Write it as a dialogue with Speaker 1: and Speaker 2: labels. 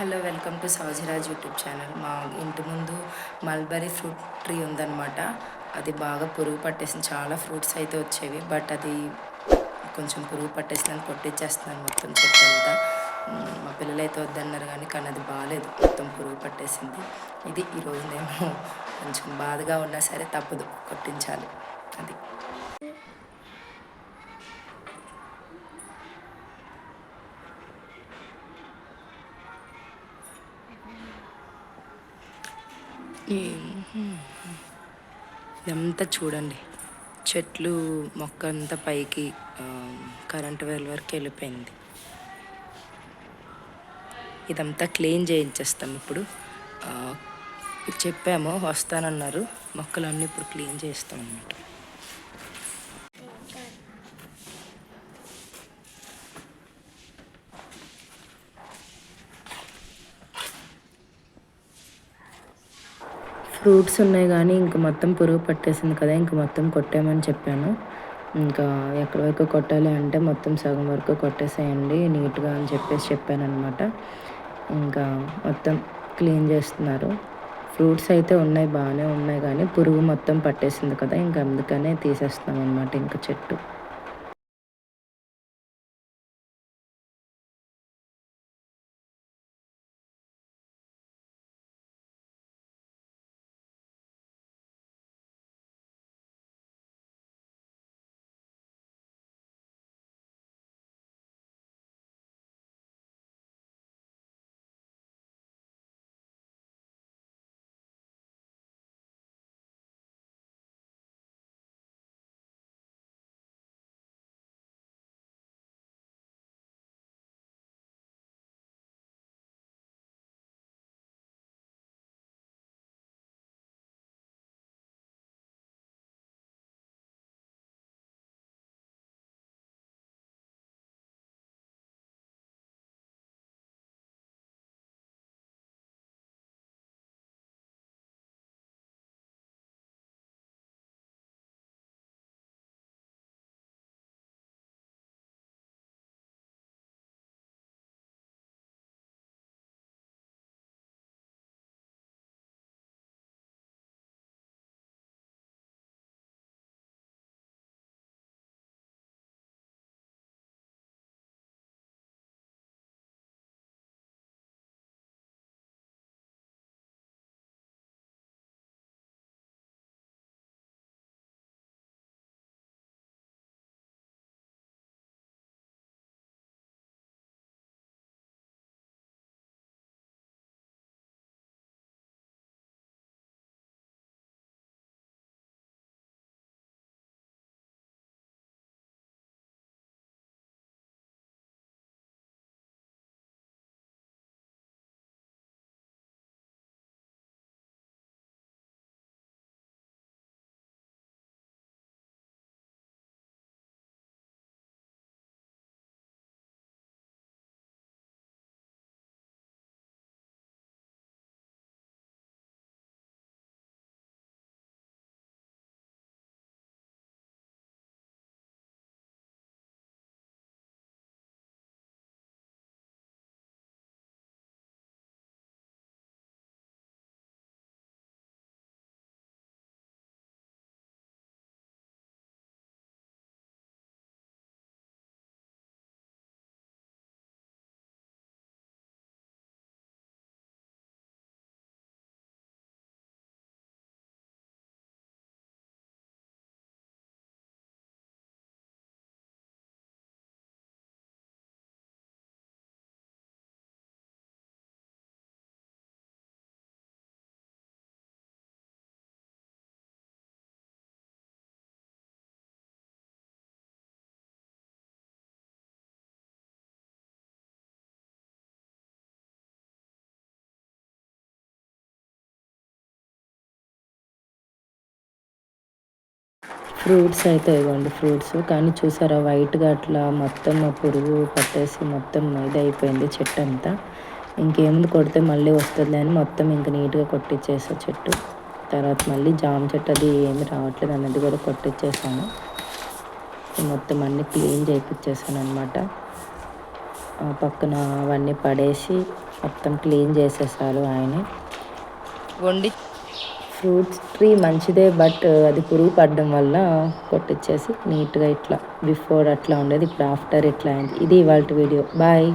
Speaker 1: Hello welcome to Saujiraj YouTube channel. మా ఇంటి ముందు మల్బరీ ఫ్రూట్ ట్రీ ఉందన్నమాట. అది బాగా పురుగు పట్టేసింది. చాలా ఫ్రూట్స్ అయితే వచ్చేవి బట్ అది కొంచెం పురుగు పట్టేసిందని కొట్టించేస్తున్నాను మొత్తం చెట్టు అంతా. మా పిల్లలు అయితే వద్దన్నారు కానీ కానీ అది బాగాలేదు మొత్తం పురుగు పట్టేసింది. ఇది ఈరోజు నేను కొంచెం బాధగా ఉన్నా సరే తప్పదు కొట్టించాలి. అది. ఇదంతా చూడండి. చెట్లు మొక్క అంతా పైకి కరెంట్ కరెంటు వేల వరకు వెళ్ళిపోయింది. ఇదంతా క్లీన్ చేయించేస్తాం ఇప్పుడు. చెప్పాము వస్తానన్నారు. మొక్కలన్నీ ఇప్పుడు క్లీన్ చేస్తాం అన్నమాట. ఫ్రూట్స్ ఉన్నాయి కానీ ఇంక మొత్తం పురుగు పట్టేసింది కదా ఇంక మొత్తం కొట్టామని చెప్పాను. ఇంకా ఎక్కడి వరకు కొట్టాలి అంటే మొత్తం సగం వరకు కొట్టేసేయండి నీట్గా అని చెప్పేసి చెప్పాను అనమాట ఇంకా మొత్తం క్లీన్ చేస్తున్నారు. ఫ్రూట్స్ అయితే ఉన్నాయి బాగానే ఉన్నాయి కానీ పురుగు మొత్తం పట్టేసింది కదా ఇంకా అందుకనే తీసేస్తున్నాం అనమాట ఇంకా చెట్టు. ఫ్రూట్స్ అయితే ఇవ్వండి ఫ్రూట్స్. కానీ చూసారా వైట్గా అట్లా మొత్తం ఆ పురుగు పట్టేసి మొత్తం ఇదైపోయింది చెట్టు అంతా. ఇంకేముంది కొడితే మళ్ళీ వస్తుంది అని మొత్తం ఇంక నీట్గా కొట్టించేసా చెట్టు. తర్వాత మళ్ళీ జామ చెట్టు అది ఏమి రావట్లేదు అన్నది కూడా కొట్టించేసాను మొత్తం అన్నీ క్లీన్ చేయించేసాను అనమాట పక్కన అవన్నీ పడేసి మొత్తం క్లీన్ చేసేసారు ఆయన. వండి ఫ్రూట్స్ ట్రీ మంచిదే బట్ uh, అది పురుగు పడడం వల్ల కొట్టించేసి నీట్గా ఇట్లా బిఫోర్ అట్లా ఉండేది ఇప్పుడు ఆఫ్టర్ ఇట్లా అయింది. ఇది ఇవాళ వీడియో బాయ్